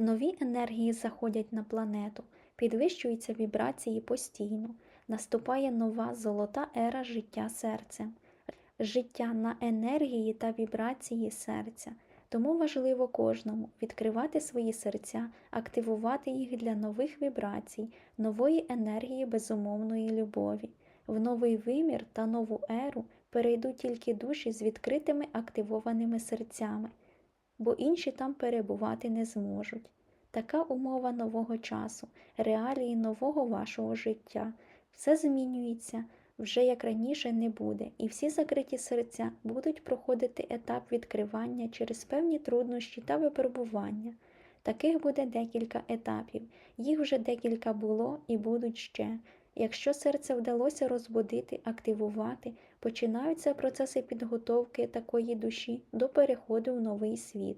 Нові енергії заходять на планету, підвищуються вібрації постійно, наступає нова золота ера життя серцем, життя на енергії та вібрації серця. Тому важливо кожному відкривати свої серця, активувати їх для нових вібрацій, нової енергії безумовної любові. В новий вимір та нову еру перейдуть тільки душі з відкритими активованими серцями, бо інші там перебувати не зможуть. Така умова нового часу, реалії нового вашого життя. Все змінюється, вже як раніше не буде, і всі закриті серця будуть проходити етап відкривання через певні труднощі та випробування. Таких буде декілька етапів, їх вже декілька було і будуть ще. Якщо серце вдалося розбудити, активувати, починаються процеси підготовки такої душі до переходу в новий світ.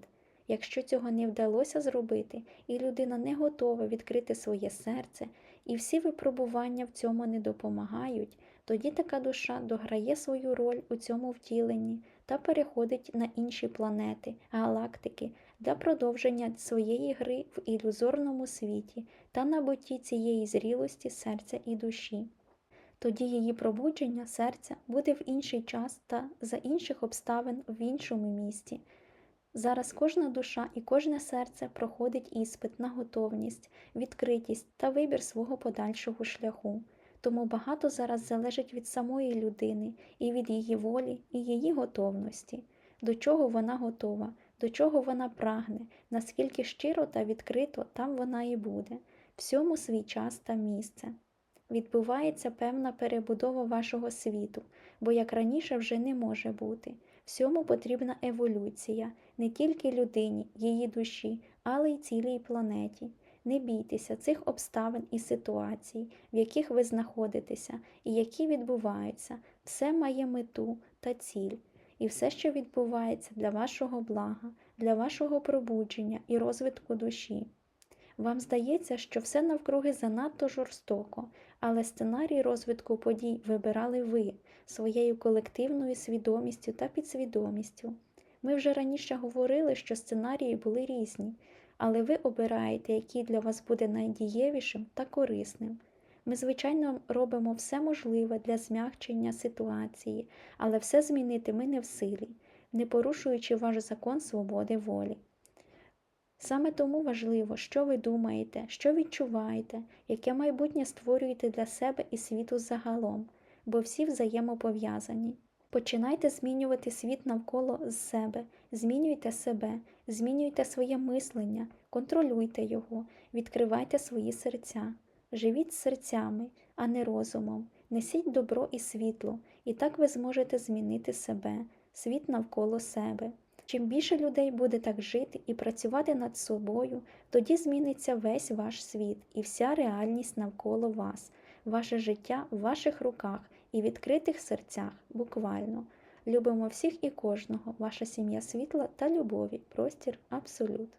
Якщо цього не вдалося зробити, і людина не готова відкрити своє серце, і всі випробування в цьому не допомагають, тоді така душа дограє свою роль у цьому втіленні та переходить на інші планети, галактики для продовження своєї гри в ілюзорному світі та набутті цієї зрілості серця і душі. Тоді її пробудження серця буде в інший час та за інших обставин в іншому місті. Зараз кожна душа і кожне серце проходить іспит на готовність, відкритість та вибір свого подальшого шляху. Тому багато зараз залежить від самої людини і від її волі і її готовності, до чого вона готова, до чого вона прагне, наскільки щиро та відкрито там вона і буде, всьому свій час та місце. Відбувається певна перебудова вашого світу, бо як раніше вже не може бути. Всьому потрібна еволюція, не тільки людині, її душі, але й цілій планеті. Не бійтеся цих обставин і ситуацій, в яких ви знаходитеся і які відбуваються, все має мету та ціль, і все, що відбувається для вашого блага, для вашого пробудження і розвитку душі. Вам здається, що все навкруги занадто жорстоко, але сценарій розвитку подій вибирали ви своєю колективною свідомістю та підсвідомістю. Ми вже раніше говорили, що сценарії були різні, але ви обираєте, який для вас буде найдієвішим та корисним. Ми, звичайно, робимо все можливе для змягчення ситуації, але все змінити ми не в силі, не порушуючи ваш закон свободи волі. Саме тому важливо, що ви думаєте, що відчуваєте, яке майбутнє створюєте для себе і світу загалом, бо всі взаємопов'язані. Починайте змінювати світ навколо себе, змінюйте себе, змінюйте своє мислення, контролюйте його, відкривайте свої серця, живіть серцями, а не розумом, несіть добро і світло, і так ви зможете змінити себе, світ навколо себе. Чим більше людей буде так жити і працювати над собою, тоді зміниться весь ваш світ і вся реальність навколо вас, ваше життя в ваших руках і відкритих серцях, буквально. Любимо всіх і кожного, ваша сім'я світла та любові, простір абсолют.